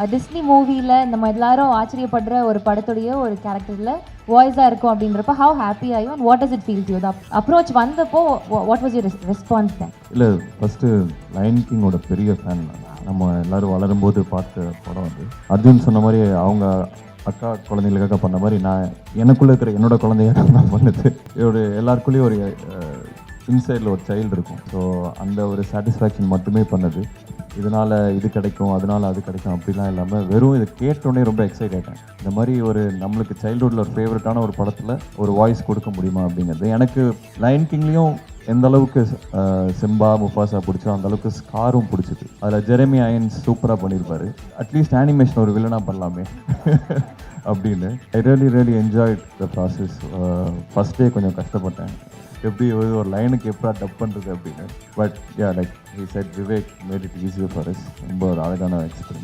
Disney மூவியில் நம்ம எல்லாரும் ஆச்சரியப்படுற ஒரு படத்துடைய ஒரு கேரக்டரில் வாய்ஸாக இருக்கும் அப்படின்றப்ப ஹவு ஹாப்பி ஆகும் and what is it feel you approach வந்தப்போ what was your response then இல்லை ஃபஸ்ட்டு லைன் கிங்கோட பெரிய ஃபேன் நம்ம எல்லாரும் வளரும்போது பார்த்த படம் அது. அர்ஜுன் சொன்ன மாதிரி அவங்க அக்கா குழந்தைகளுக்காக பண்ண மாதிரி நான் எனக்குள்ளே இருக்கிற என்னோட குழந்தையாக நான் பண்ணது. ஒரு எல்லாருக்குள்ளேயும் ஒரு இன்சைடில் ஒரு சைல்டு இருக்கும். ஸோ அந்த ஒரு சாட்டிஸ்ஃபேக்ஷன் மட்டுமே பண்ணது. இதனால் இது கிடைக்கும் அதனால் அது கிடைக்கும் அப்படிலாம் இல்லாமல் வெறும் இதை கேட்டோடனே ரொம்ப எக்ஸைட் ஆகிட்டேன் இந்த மாதிரி ஒரு நம்மளுக்கு சைல்டுஹுட்டில் ஒரு ஃபேவரட்டான ஒரு படத்தில் ஒரு வாய்ஸ் கொடுக்க முடியுமா அப்படிங்கிறது. எனக்கு லைன் கிங்லேயும் எந்த அளவுக்கு சிம்பா முஃபாசா பிடிச்சோ அந்த அளவுக்கு ஸ்காரும் பிடிச்சிது. அதில் ஜெரமி அயன்ஸ் சூப்பராக பண்ணியிருப்பாரு அட்லீஸ்ட் அனிமேஷன் ஒரு வில்லனாக பண்ணலாமே அப்படின்னு. I really really enjoy the process first day கொஞ்சம் கஷ்டப்பட்டேன். எப்படி ஒரு ஒரு லைனுக்கு எப்படா டப் பண்ணுறது அப்படின்னு. But yeah like he said Vivek made it easier for us ரொம்ப ஒரு அழகான எக்ஸ்பீரியன்ஸ்